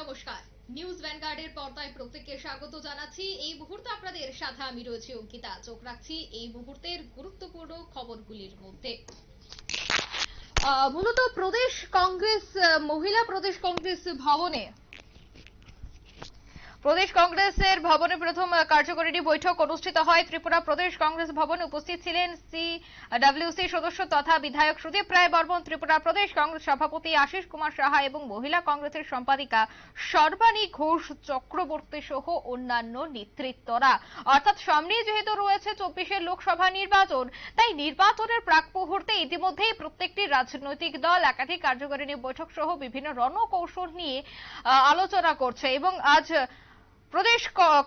নমস্কার। নিউজ ভ্যানগার্ডের পর্দায় প্রত্যেককে স্বাগত জানাচ্ছি। এই মুহূর্তে আপনাদের সাথে আমি রয়েছি অঙ্কিতা। চোখ রাখছি এই মুহূর্তের গুরুত্বপূর্ণ খবরগুলির মধ্যে। মূলত প্রদেশ কংগ্রেস, মহিলা প্রদেশ কংগ্রেস ভবনে প্রদেশ কংগ্রেসের ভবনে প্রথম কার্যকরিণী বৈঠক অনুষ্ঠিত হয়। ত্রিপুরা প্রদেশ কংগ্রেস ভবনে উপস্থিত ছিলেন সি ডাব্লিউসি সদস্য তথা বিধায়ক সুদীপ রায় বর্মন, ত্রিপুরা প্রদেশ কংগ্রেস সভাপতি আশিস কুমার সাহা এবং মহিলা কংগ্রেসের সম্পাদিকা সর্বাণী ঘোষ চক্রবর্তী সহ অন্যান্য নেতৃত্বরা। অর্থাৎ সামনেই যেহেতু রয়েছে চব্বিশের লোকসভা নির্বাচন, তাই নির্বাচনের প্রাক মুহূর্তে ইতিমধ্যেই প্রত্যেকটি রাজনৈতিক দল একাধিক কার্যকারিণী বৈঠক সহ বিভিন্ন রণকৌশল নিয়ে আলোচনা করছে এবং আজ প্রদেশ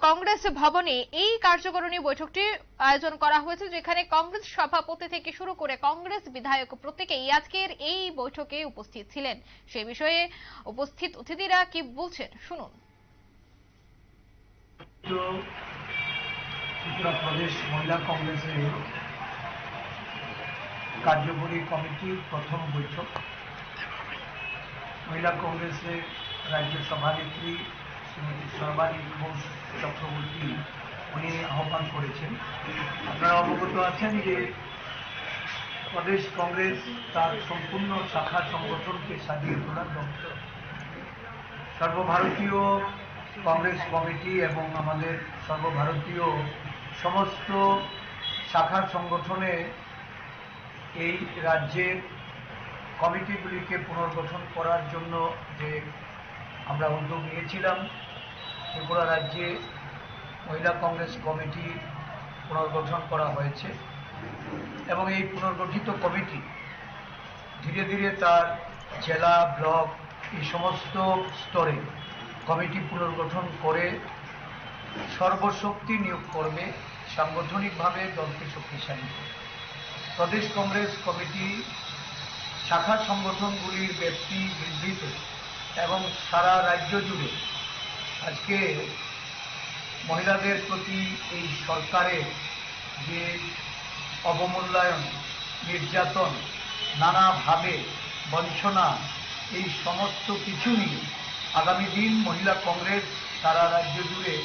কংগ্রেস ভবনে এই কার্যকরণী বৈঠকটি আয়োজন করা হয়েছে, যেখানে কংগ্রেস সভাপতি থেকে শুরু করে কংগ্রেস বিধায়ক প্রত্যেকেই আজকের এই বৈঠকে উপস্থিত ছিলেন। সে বিষয়ে উপস্থিত অতিথিরা কি বলছেন, শুনুন। প্রদেশ মহিলা কংগ্রেসের কার্যকরী কমিটির প্রথম বৈঠক। মহিলা কংগ্রেসের রাজ্য সভানেত্রী শ্রীমতী সর্বাণী ঘোষ চক্রবর্তী উনি আহ্বান করেছেন। আপনারা অবগত আছেন যে প্রদেশ কংগ্রেস তার সম্পূর্ণ শাখা সংগঠনকে সাজিয়ে তোলার লক্ষ্য। সর্বভারতীয় কংগ্রেস কমিটি এবং আমাদের সর্বভারতীয় সমস্ত শাখা সংগঠনে এই রাজ্যের কমিটিগুলিকে পুনর্গঠন করার জন্য যে আমরা উদ্যোগ নিয়েছিলাম। ত্রিপুরা রাজ্যে মহিলা কংগ্রেস কমিটি পুনর্গঠন করা হয়েছে এবং এই পুনর্গঠিত কমিটি ধীরে ধীরে তার জেলা, ব্লক, এই সমস্ত স্তরে কমিটি পুনর্গঠন করে সর্বশক্তি নিয়োগ করবে, সাংগঠনিকভাবে দলকে শক্তিশালী প্রদেশ কংগ্রেস কমিটি শাখা সংগঠনগুলির ব্যক্তি বৃদ্ধিতে এবং সারা রাজ্য জুড়ে আজকে মহিলাদের প্রতি এই সরকারের যে অবমূল্যায়ন, নির্যাতন, নানাভাবে বঞ্চনা, এই সমস্ত কিছু নিয়ে আগামী দিন মহিলা কংগ্রেস সারা রাজ্য জুড়ে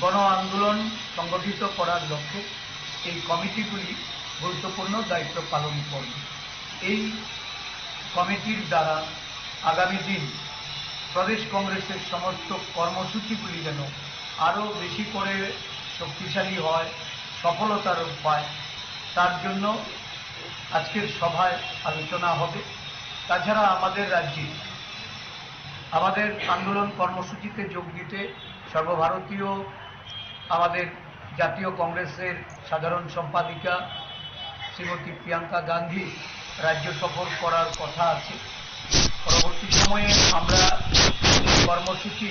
গণ আন্দোলন সংগঠিত করার লক্ষ্যে এই কমিটিগুলি গুরুত্বপূর্ণ দায়িত্ব পালন করবে। এই কমিটির দ্বারা আগামী দিন প্রদেশ কংগ্রেসের সমস্ত কর্মসূচিগুলি যেন আরও বেশি করে শক্তিশালী হয়, সফলতার পায় তার জন্য আজকের সভায় আলোচনা হবে। তাছাড়া আমাদের রাজ্যে আমাদের আন্দোলন কর্মসূচিতে যোগ দিতে সর্বভারতীয় আমাদের জাতীয় কংগ্রেসের সাধারণ সম্পাদিকা শ্রীমতী প্রিয়াঙ্কা গান্ধী রাজ্য সফর করার কথা আছে। পরবর্তী সময়ে আমরা কর্মসূচি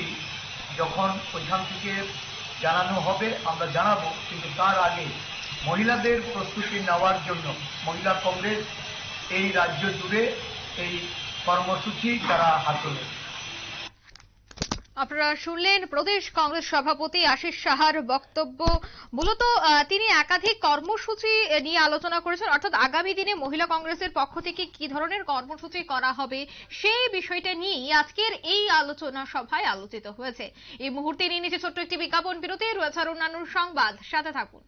যখন ওইখান থেকে জানানো হবে, আমরা জানাব, কিন্তু তার আগে মহিলাদের প্রস্তুতি নেওয়ার জন্য মহিলা কংগ্রেস এই রাজ্য জুড়ে এই কর্মসূচি তারা হাতে নেবে আপনারা শুনলেন প্রদেশ কংগ্রেস সভাপতি আশিস সাহার বক্তব্য। মূলত তিনি একাধিক কর্মসূচি নিয়ে আলোচনা করেছেন। অর্থাৎ আগামী দিনে মহিলা কংগ্রেসের পক্ষ থেকে কি ধরনের কর্মসূচি করা হবে সেই বিষয়টা নিয়েই আজকের এই আলোচনা সভায় আলোচিত হয়েছে। এই মুহূর্তে নিয়ে নিচ্ছে ছোট্ট একটি বিজ্ঞাপন বিরতি। রয়েছে আর অন্যান্য সংবাদ। সাথে থাকুন।